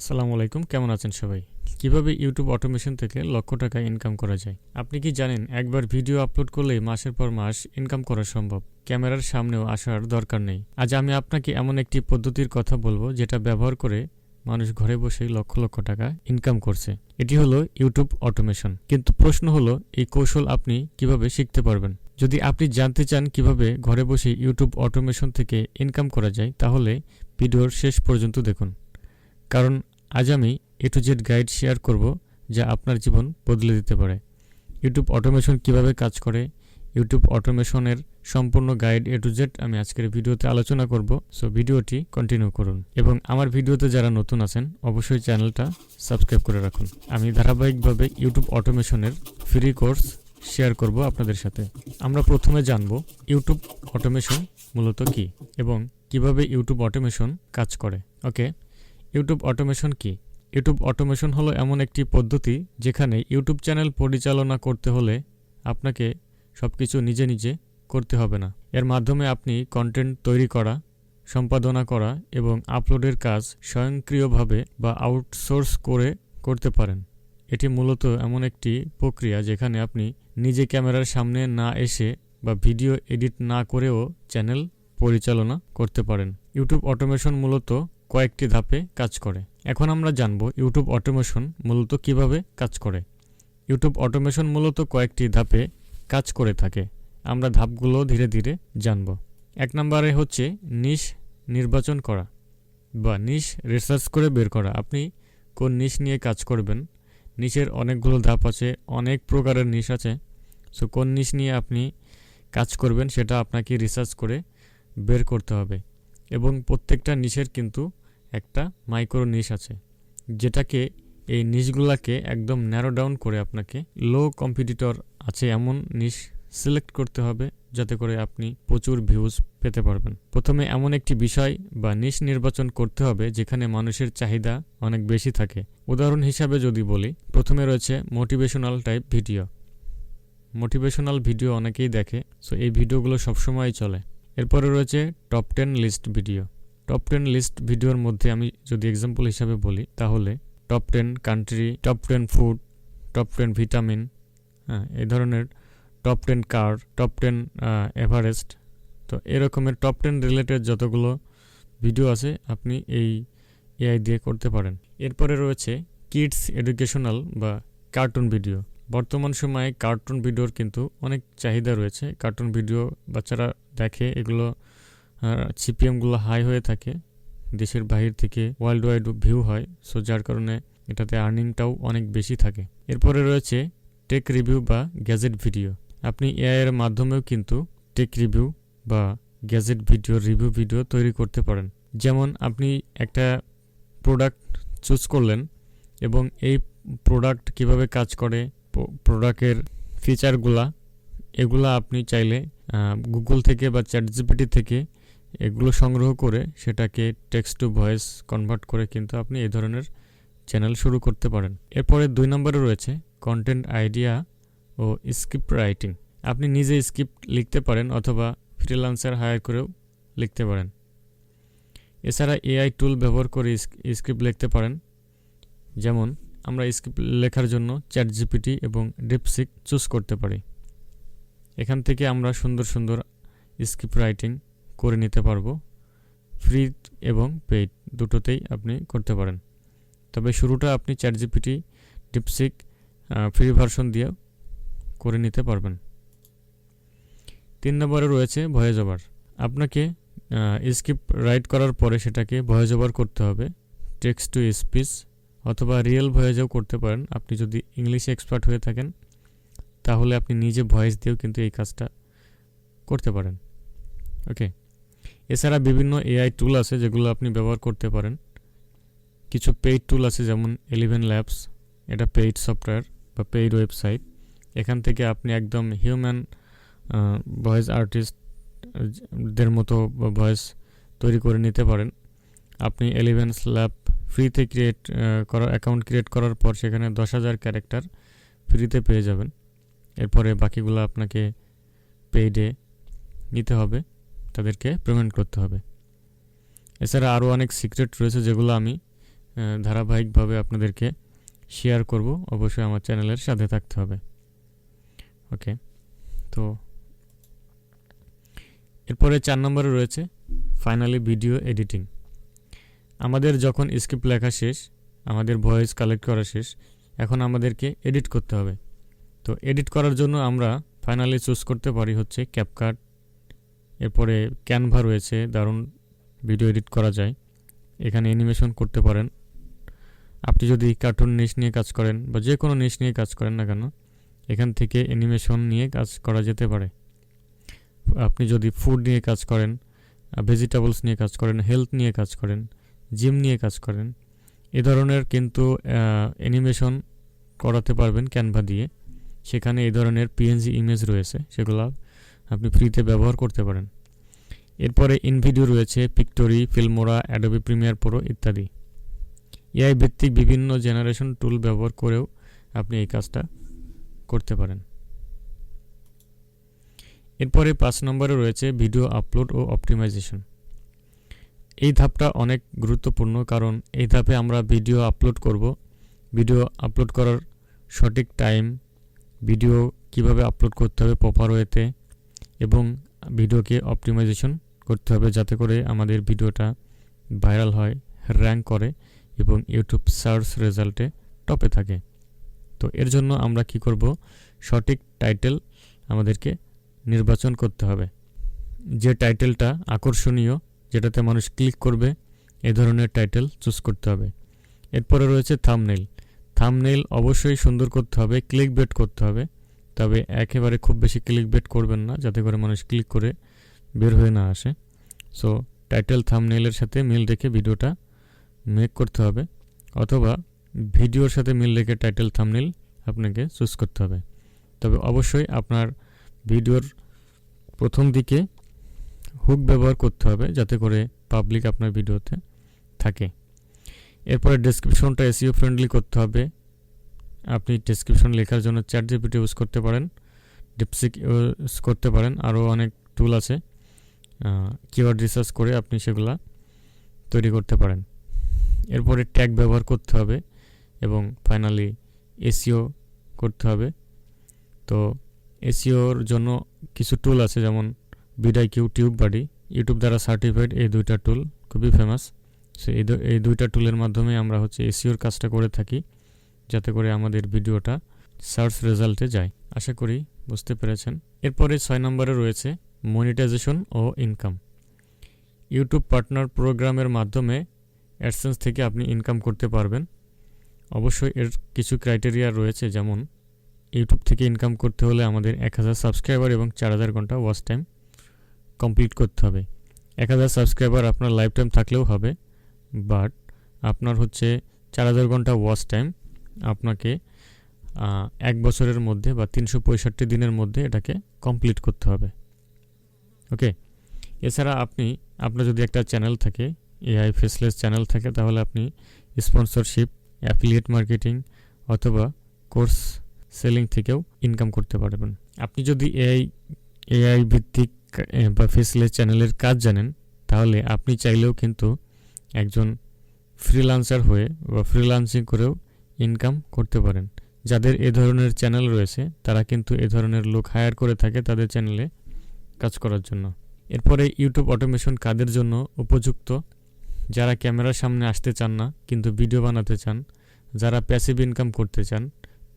আসসালামু আলাইকুম, কেমন আছেন সবাই? কীভাবে ইউটিউব অটোমেশন থেকে লক্ষ টাকা ইনকাম করা যায়? আপনি কি জানেন, একবার ভিডিও আপলোড করলেই মাসের পর মাস ইনকাম করা সম্ভব? ক্যামেরার সামনেও আসার দরকার নেই। আজ আমি আপনাকে এমন একটি পদ্ধতির কথা বলব, যেটা ব্যবহার করে মানুষ ঘরে বসেই লক্ষ লক্ষ টাকা ইনকাম করছে। এটি হলো ইউটিউব অটোমেশন। কিন্তু প্রশ্ন হলো, এই কৌশল আপনি কীভাবে শিখতে পারবেন? যদি আপনি জানতে চান কীভাবে ঘরে বসে ইউটিউব অটোমেশন থেকে ইনকাম করা যায়, তাহলে ভিডিওর শেষ পর্যন্ত দেখুন। কারণ আজ আমি A to Z guide share করব যা আপনার জীবন বদলে দিতে পারে। ইউটিউব অটোমেশন কীভাবে কাজ করে? ইউটিউব অটোমেশনের সম্পূর্ণ গাইড এ টু জেড আমি আজকের ভিডিওতে আলোচনা করব সো ভিডিওটি কন্টিনিউ করুন। এবং আমার ভিডিওতে যারা নতুন আছেন, অবশ্যই চ্যানেলটা সাবস্ক্রাইব করে রাখুন। আমি ধারাবাহিকভাবে ইউটিউব অটোমেশনের ফ্রি কোর্স শেয়ার করব আপনাদের সাথে। আমরা প্রথমে জানব ইউটিউব অটোমেশন মূলত কি এবং কীভাবে ইউটিউব অটোমেশন কাজ করে। ওকে ইউটিউব অটোমেশন কি? ইউটিউব অটোমেশন হলো এমন একটি পদ্ধতি যেখানে ইউটিউব চ্যানেল পরিচালনা করতে হলে আপনাকে সব কিছু নিজে নিজে করতে হবে না। এর মাধ্যমে আপনি কন্টেন্ট তৈরি করা, সম্পাদনা করা এবং আপলোডের কাজ স্বয়ংক্রিয়ভাবে বা আউটসোর্স করে করতে পারেন। এটি মূলত এমন একটি প্রক্রিয়া যেখানে আপনি নিজে ক্যামেরার সামনে না এসে বা ভিডিও এডিট না করেও চ্যানেল পরিচালনা করতে পারেন। ইউটিউব অটোমেশন মূলত কয়েকটি ধাপে কাজ করে। এখন আমরা জানব ইউটিউব অটোমেশন মূলত কীভাবে কাজ করে। ইউটিউব অটোমেশন মূলত কয়েকটি ধাপে কাজ করে থাকে। আমরা ধাপগুলো ধীরে ধীরে জানব। এক নম্বরে হচ্ছে নিশ নির্বাচন করা বা নিশ রিসার্চ করে বের করা। আপনি কোন নিশ নিয়ে কাজ করবেন? নিশের অনেকগুলো ধাপ আছে, অনেক প্রকারের নিশ আছে। সো কোন নিশ নিয়ে আপনি কাজ করবেন সেটা আপনাকে রিসার্চ করে বের করতে হবে। এবং প্রত্যেকটা নিশের কিন্তু একটা মাইক্রো নিশ আছে, যেটাকে এই নিশগুলাকে একদম ন্যারো ডাউন করে আপনাকে লো কম্পিটিটর আছে এমন নিশ সিলেক্ট করতে হবে, যাতে করে আপনি প্রচুর ভিউজ পেতে পারবেন। প্রথমে এমন একটি বিষয় বা নিশ নির্বাচন করতে হবে, যেখানে মানুষের চাহিদা অনেক বেশি থাকে। উদাহরণ হিসাবে যদি বলি, প্রথমে রয়েছে motivational type video motivational video অনেকেই দেখে সো এই ভিডিওগুলো সবসময় চলে। এরপরে রয়েছে top ten list video top ten list ভিডিওর মধ্যে আমি যদি এক্সাম্পল হিসাবে বলি, তাহলে top ten country top ten food top ten vitamin হ্যাঁ এই ধরনের top ten car top ten Everest তো এরকমের টপ টেন রিলেটেড যতগুলো ভিডিও আছে, আপনি এই এআই দিয়ে করতে পারেন। এরপরে রয়েছে কিডস এডুকেশনাল বা কার্টুন ভিডিও বর্তমান সময়ে কার্টুন ভিডিওর কিন্তু অনেক চাহিদা রয়েছে। কার্টুন ভিডিও বাচ্চারা দেখে এগুলো সিপিএমগুলো হাই হয়ে থাকে, দেশের বাহির থেকে ওয়ার্ল্ড ওয়াইড ভিউ হয় সো যার কারণে এটাতে আর্নিংটাও অনেক বেশি থাকে। এরপরে রয়েছে টেক রিভিউ বা গ্যাজেট ভিডিও আপনি এআই এর মাধ্যমেও কিন্তু টেক রিভিউ বা গ্যাজেট ভিডিও রিভিউ ভিডিও তৈরি করতে পারেন। যেমন আপনি একটা প্রোডাক্ট চুজ করলেন এবং এই প্রোডাক্ট কীভাবে কাজ করে প্রোডাক্টের ফিচারগুলা এগুলা আপনি চাইলে গুগল থেকে বা চ্যাট জিপিটি থেকে এগুলো সংগ্রহ করে সেটাকে টেক্সট টু ভয়েস কনভার্ট করে কিন্তু আপনি এই ধরনের চ্যানেল শুরু করতে পারেন। এরপরে দুই নম্বরে রয়েছে কন্টেন্ট আইডিয়া ও স্ক্রিপ্ট রাইটিং আপনি নিজে স্ক্রিপ্ট লিখতে পারেন অথবা ফ্রিলান্সার হায়ার করেও লিখতে পারেন। এছাড়া এআই টুল ব্যবহার করে স্ক্রিপ্ট লিখতে পারেন। যেমন আমরা স্ক্রিপ্ট লেখার জন্য চ্যাট জিপিটি এবং ডিপসিক চুজ করতে পারি। এখান থেকে আমরা সুন্দর সুন্দর স্ক্রিপ্ট রাইটিং করে নিতে পারব। ফ্রি এবং পেইড দুটোতেই আপনি করতে পারেন। তবে শুরুটা আপনি chat GPT DeepSeek free version দিয়ে করে নিতে পারবেন। তিন নম্বরে রয়েছে ভয়েস ওভার আপনাকে স্ক্রিপ্ট রাইট করার পরে সেটাকে ভয়েস ওভার করতে হবে। টেক্সট টু স্পিচ অথবা রিয়েল ভয়েসেও করতে পারেন। আপনি যদি ইংলিশে এক্সপার্ট হয়ে থাকেন, তাহলে আপনি নিজে ভয়েস দিয়েও কিন্তু এই কাজটা করতে পারেন। ওকে এছাড়া বিভিন্ন এআই টুল আছে যেগুলো আপনি ব্যবহার করতে পারেন। কিছু পেইড টুল আছে যেমন এলিভেন ল্যাবস এটা পেইড সফটওয়্যার বা পেইড ওয়েবসাইট এখান থেকে আপনি একদম হিউম্যান ভয়েস আর্টিস্টদের মতো ভয়েস তৈরি করে নিতে পারেন। আপনি এলিভেন ল্যাব ফ্রিতে ক্রিয়েট করার অ্যাকাউন্ট ক্রিয়েট করার পর সেখানে দশ হাজার ক্যারেক্টার ফ্রিতে পেয়ে যাবেন। এরপরে বাকিগুলো আপনাকে পেইডে নিতে হবে। তাদেরকে পেমেন্ট করতে হবে। এছাড়া আরও অনেক সিক্রেট রয়েছে যেগুলো আমি ধারাবাহিকভাবে আপনাদেরকে শেয়ার করব। অবশ্যই আমার চ্যানেলের সাথে থাকতে হবে। ওকে তো এরপরে চার নম্বরে রয়েছে ফাইনালি ভিডিও এডিটিং আমাদের যখন স্ক্রিপ্ট লেখা শেষ, আমাদের ভয়েস কালেক্ট করা শেষ, এখন আমাদেরকে এডিট করতে হবে। তো এডিট করার জন্য আমরা ফাইনালি চুজ করতে পারি হচ্ছে ক্যাপকাট এরপরে ক্যানভা রয়েছে, দারুণ ভিডিও এডিট করা যায়। এখানে অ্যানিমেশন করতে পারেন। আপনি যদি কার্টুন নিশ নিয়ে কাজ করেন বা যে কোনো নিশ নিয়ে কাজ করেন না কেন, এখান থেকে অ্যানিমেশন নিয়ে কাজ করা যেতে পারে। আপনি যদি ফুড নিয়ে কাজ করেন ভেজিটেবলস নিয়ে কাজ করেন হেলথ নিয়ে কাজ করেন জিম নিয়ে কাজ করেন, এ ধরনের কিন্তু অ্যানিমেশন করাতে পারবেন ক্যানভা দিয়ে। সেখানে এই ধরনের পিএনজি ইমেজ রয়েছে, সেগুলো আপনি ফ্রিতে ব্যবহার করতে পারেন। এরপরে ইনভিডিও রয়েছে Pictory Filmora Adobe Premiere Pro ইত্যাদি। এআই ভিত্তিক বিভিন্ন জেনারেশন টুল ব্যবহার করেও আপনি এই কাজটা করতে পারেন। এরপরে পাঁচ নম্বরে রয়েছে ভিডিও আপলোড ও অপটিমাইজেশন এই ধাপটা অনেক গুরুত্বপূর্ণ কারণ এই ধাপে আমরা ভিডিও আপলোড করব। ভিডিও আপলোড করার সঠিক টাইম ভিডিও কীভাবে আপলোড করতে হবে প্রপার ওয়েতে এবং ভিডিওকে অপটিমাইজেশন করতে হবে যাতে করে আমাদের ভিডিওটা ভাইরাল হয়, র্যাঙ্ক করে এবং ইউটিউব সার্চ রেজাল্টে টপে থাকে। তো এর জন্য আমরা কি করব? সঠিক টাইটেল আমাদেরকে নির্বাচন করতে হবে। যে টাইটেলটা আকর্ষণীয়, যেটাতে মানুষ ক্লিক করবে, এ ধরনের টাইটেল চুজ করতে হবে। এরপরে রয়েছে থামনেল থামনেল অবশ্যই সুন্দর করতে হবে ক্লিক বেট করতে হবে। তবে একেবারে খুব বেশি ক্লিক বেট করবেন না, যাতে করে মানুষ ক্লিক করে বের হয়ে না আসে। সো টাইটেল থামনেলের সাথে মিল রেখে ভিডিওটা মেক করতে হবে, অথবা ভিডিওর সাথে মিল রেখে টাইটেল থামনেল আপনাকে চুজ করতে হবে। তবে অবশ্যই আপনার ভিডিওর প্রথম দিকে হুক ব্যবহার করতে হবে, যাতে করে পাবলিক আপনার ভিডিওতে থাকে। এরপরে ডেসক্রিপশনটা এসিও ফ্রেন্ডলি করতে হবে আপনি ডেসক্রিপশন লেখার জন্য চ্যাট জিপিটি ইউজ করতে পারেন ডিপসিক ইউজ করতে পারেন আরও অনেক টুল আছে কিওয়ার্ড রিসার্চ করে আপনি সেগুলা তৈরি করতে পারেন। এরপরে ট্যাগ ব্যবহার করতে হবে এবং ফাইনালি এসিও করতে হবে। তো এসিওর জন্য কিছু টুল আছে যেমন vidIQ TubeBuddy YouTube দ্বারা সার্টিফাইড এই দুইটা টুল খুবই ফেমাস সো এই দুইটা টুলের মাধ্যমে আমরা হচ্ছে এসিওর কাজটা করে থাকি। যাতে করে আমাদের ভিডিওটা সার্চ রেজাল্টে যায়। আশা করি বুঝতে পেরেছেন। এরপরে ছয় নম্বরে রয়েছে মনিটাইজেশন ও ইনকাম ইউটিউব পার্টনার প্রোগ্রামের মাধ্যমে অ্যাডসেন্স থেকে আপনি ইনকাম করতে পারবেন। অবশ্যই এর কিছু ক্রাইটেরিয়া রয়েছে, যেমন ইউটিউব থেকে ইনকাম করতে হলে আমাদের এক হাজার সাবস্ক্রাইবার এবং চার হাজার ঘণ্টা ওয়াচ টাইম কমপ্লিট করতে হবে। এক হাজার সাবস্ক্রাইবার আপনার লাইফ টাইম থাকলেও হবে বাট আপনার হচ্ছে চার হাজার ঘণ্টা ওয়াচ টাইম আপনাকে এক বছরের মধ্যে বা তিনশো পঁয়ষট্টি দিনের মধ্যে এটাকে কমপ্লিট করতে হবে। ওকে এছাড়া আপনি, আপনার যদি একটা চ্যানেল থাকে এআই ফেসলেস চ্যানেল থাকে, তাহলে আপনি স্পন্সরশিপ অ্যাফিলিয়েট মার্কেটিং অথবা কোর্স সেলিং থেকেও ইনকাম করতে পারবেন। আপনি যদি এআই এআই ভিত্তিক বা ফেসলেস চ্যানেলের কাজ জানেন, তাহলে আপনি চাইলেও কিন্তু একজন ফ্রিলান্সার হয়ে বা ফ্রিলান্সিং করেও ইনকাম করতে পারেন। যাদের এ ধরনের চ্যানেল রয়েছে, তারা কিন্তু এ ধরনের লোক হায়ার করে থাকে তাদের চ্যানেলে কাজ করার জন্য। এরপরে ইউটিউব অটোমেশন কাদের জন্য উপযুক্ত? যারা ক্যামেরার সামনে আসতে চান না, কিন্তু ভিডিও বানাতে চান, যারা প্যাসিভ ইনকাম করতে চান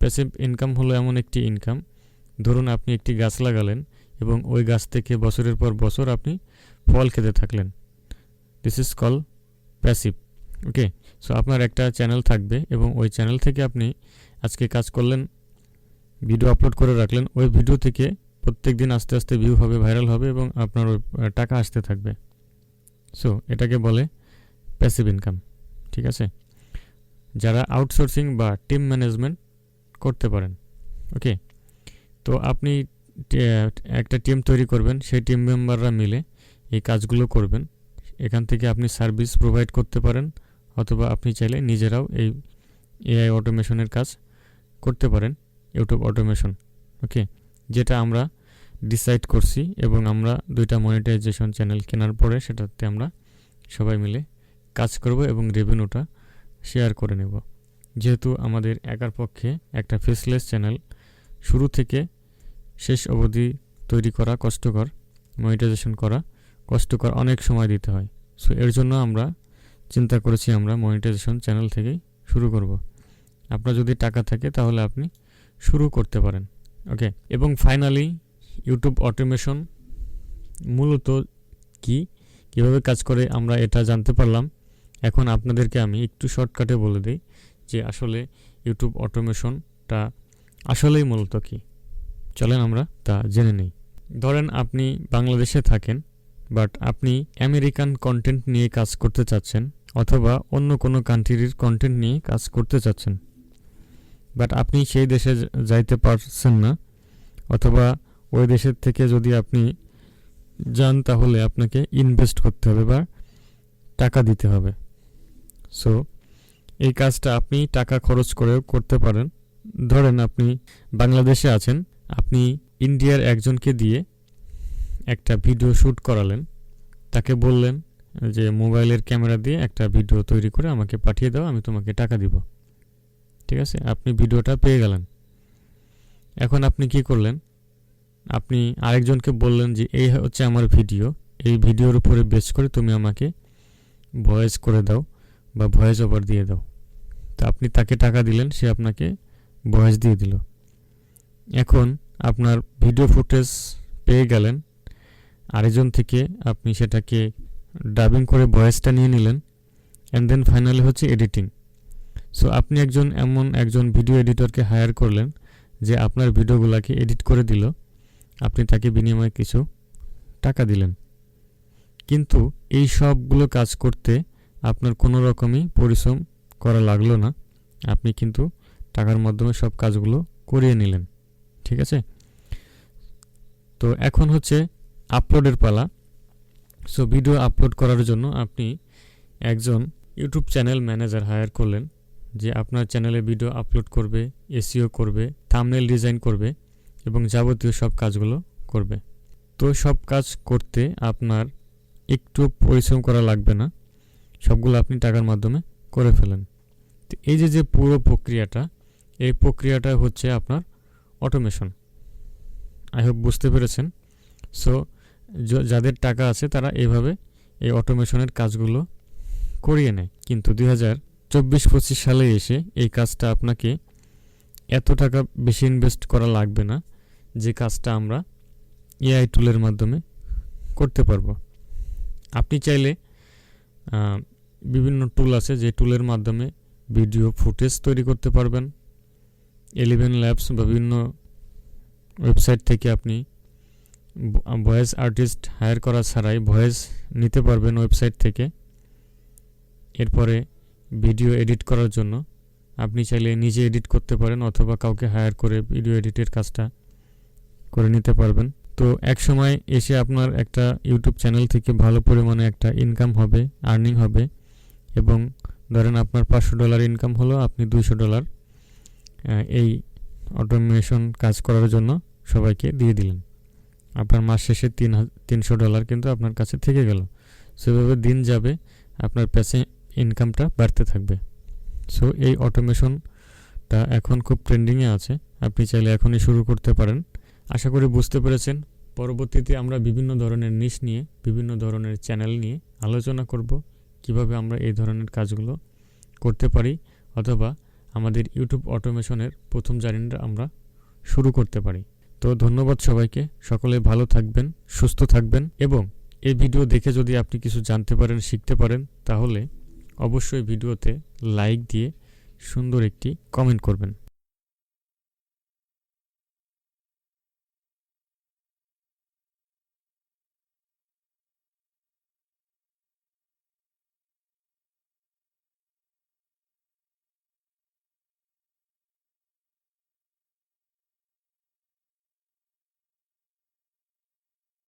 প্যাসিভ ইনকাম হলো এমন একটি ইনকাম ধরুন আপনি একটি গাছ লাগালেন এবং ওই গাছ থেকে বছরের পর বছর আপনি ফল খেতে থাকলেন। This is call passive okay so আপনার একটা চ্যানেল থাকবে এবং ওই চ্যানেল থেকে আপনি আজকে কাজ করলেন ভিডিও আপলোড করে রাখলেন, ওই ভিডিও থেকে প্রত্যেক দিন আস্তে আস্তে ভিউ হবে ভাইরাল হবে এবং আপনার ওই টাকা আসতে থাকবে। সো এটাকে বলে প্যাসিভ ইনকাম ঠিক আছে? যারা আউটসোর্সিং বা টিম ম্যানেজমেন্ট করতে পারেন ওকে তো আপনি একটা টিম তৈরি করবেন, সেই টিম মেম্বাররা মিলে এই কাজগুলো করবেন। এখান থেকে আপনি সার্ভিস প্রোভাইড করতে পারেন অথবা আপনি চাইলে নিজেরাও এই এআই অটোমেশনের কাজ করতে পারেন ইউটিউব অটোমেশন ওকে যেটা আমরা ডিসাইড করছি এবং আমরা দুইটা মনিটাইজেশন চ্যানেল কেনার পরে সেটাতে আমরা সবাই মিলে কাজ করব এবং রেভিনিউটা শেয়ার করে নেব। যেহেতু আমাদের একার পক্ষে একটা ফেসলেস চ্যানেল শুরু থেকে শেষ অবধি তৈরি করা কষ্টকর মনিটাইজেশন করা কষ্টকর অনেক সময় দিতে হয়। সো এর জন্য আমরা চিন্তা করেছি আমরা মনিটাইজেশন চ্যানেল থেকেই শুরু করব। আপনার যদি টাকা থাকে তাহলে আপনি শুরু করতে পারেন। ওকে এবং ফাইনালি ইউটিউব অটোমেশন মূলত কি? কীভাবে কাজ করে আমরা এটা জানতে পারলাম। এখন আপনাদেরকে আমি একটু শর্টকাটে বলে দিই যে আসলে ইউটিউব অটোমেশনটা আসলেই মূলত কি। চলেন আমরা তা জেনে নিই। ধরেন আপনি বাংলাদেশে থাকেন বাট আপনি আমেরিকান কন্টেন্ট নিয়ে কাজ করতে চাচ্ছেন অথবা অন্য কোনো কান্ট্রির কন্টেন্ট নিয়ে কাজ করতে চাচ্ছেন। বাট আপনি সেই দেশে যাইতে পারছেন না অথবা ওই দেশের থেকে যদি আপনি যান তাহলে আপনাকে ইনভেস্ট করতে হবে বা টাকা দিতে হবে। সো এই কাজটা আপনি টাকা খরচ করেও করতে পারেন। ধরেন আপনি বাংলাদেশে আছেন, আপনি ইন্ডিয়ার একজনকে দিয়ে একটা ভিডিও শ্যুট করালেন। তাকে বললেন যে, মোবাইলের ক্যামেরা দিয়ে একটা ভিডিও তৈরি করে আমাকে পাঠিয়ে দাও, আমি তোমাকে টাকা দিব। ঠিক আছে? আপনি ভিডিওটা পেয়ে গেলেন। এখন আপনি কি করলেন? আপনি আরেকজনকে বললেন যে, এই হচ্ছে আমার ভিডিও এই ভিডিওর উপরে বেস করে তুমি আমাকে ভয়েস করে দাও বা ভয়েস ওভার দিয়ে দাও। তো আপনি তাকে টাকা দিলেন, সে আপনাকে ভয়েস দিয়ে দিল। এখন আপনার ভিডিও ফুটেজ পেয়ে গেলেন আরেকজন থেকে আপনি সেটাকে ডাবিং করে ভয়েসটা নিয়ে নিলেন অ্যান্ড দেন ফাইনালি হচ্ছে এডিটিং সো আপনি একজন এমন একজন ভিডিও এডিটরকে হায়ার করলেন যে আপনার ভিডিওগুলোকে এডিট করে দিল, আপনি তাকে বিনিময়ে কিছু টাকা দিলেন। কিন্তু এই সবগুলো কাজ করতে আপনার কোনো রকমই পরিশ্রম করা লাগল না, আপনি কিন্তু টাকার মাধ্যমে সব কাজগুলো করিয়ে নিলেন, ঠিক আছে? তো এখন হচ্ছে আপলোডের পালা। সো ভিডিও আপলোড করার জন্য আপনি একজন ইউটিউব চ্যানেল ম্যানেজার হায়ার করলেন, যে আপনার চ্যানেলে ভিডিও আপলোড করবে এসিও করবে থামনেল ডিজাইন করবে এবং যাবতীয় সব কাজগুলো করবে। তো সব কাজ করতে আপনার একটু পরিশ্রম করা লাগবে না। সবগুলো আপনি টাকার মাধ্যমে করে ফেলেন। তো এই যে যে পুরো প্রক্রিয়াটা, এই প্রক্রিয়াটা হচ্ছে আপনার অটোমেশন আই হোপ বুঝতে পেরেছেন। সো যাদের টাকা আছে তারা এভাবে এই অটোমেশনের কাজগুলো করিয়ে নেয়। কিন্তু দুই হাজার চব্বিশ পঁচিশ সালে এসে এই কাজটা আপনাকে এত টাকা বেশি ইনভেস্ট করা লাগবে না যে কাজটা আমরা এআই টুলের মাধ্যমে করতে পারব। আপনি চাইলে বিভিন্ন টুল আছে যে টুলের মাধ্যমে ভিডিও ফুটেজ তৈরি করতে পারবেন। এলিভেন ল্যাবস বা বিভিন্ন ওয়েবসাইট থেকে আপনি ভয়েস আর্টিস্ট হায়ার করা ছাড়াই ভয়েস নিতে পারবেন ওয়েবসাইট থেকে। এরপরে ভিডিও এডিট করার জন্য। আপনি চাইলে নিজে এডিট করতে পারেন অথবা কাউকে হায়ার করে ভিডিও এডিটের কাজটা করে নিতে পারবেন। তো এক সময় এসে আপনার একটা ইউটিউব চ্যানেল থেকে ভালো পরিমাণে একটা ইনকাম হবে আর্নিং হবে এবং ধরেন আপনার পাঁচশো ডলার ইনকাম হলো, আপনি দুইশো ডলার এই অটোমেশন কাজ করার জন্য সবাইকে দিয়ে দিলেন। আপনার মাস শেষে তিন তিনশো ডলার কিন্তু আপনার কাছে থেকে গেল। সেভাবে দিন যাবে, আপনার পেছে ইনকামটা বাড়তে থাকবে। সো এই অটোমেশনটা এখন খুব ট্রেন্ডিংয়ে আছে। আপনি চাইলে এখনই শুরু করতে পারেন। আশা করি বুঝতে পেরেছেন। পরবর্তীতে আমরা বিভিন্ন ধরনের নিশ নিয়ে, বিভিন্ন ধরনের চ্যানেল নিয়ে আলোচনা করব, কীভাবে আমরা এই ধরনের কাজগুলো করতে পারি, অথবা আমাদের ইউটিউব অটোমেশনের প্রথম জার্নিটা আমরা শুরু করতে পারি। তো ধন্যবাদ সবাইকে। সকলে ভালো থাকবেন, সুস্থ থাকবেন এবং এই ভিডিও দেখে যদি আপনি কিছু জানতে পারেন, শিখতে পারেন, তাহলে অবশ্যই ভিডিওতে লাইক দিয়ে সুন্দর একটি কমেন্ট করবেন।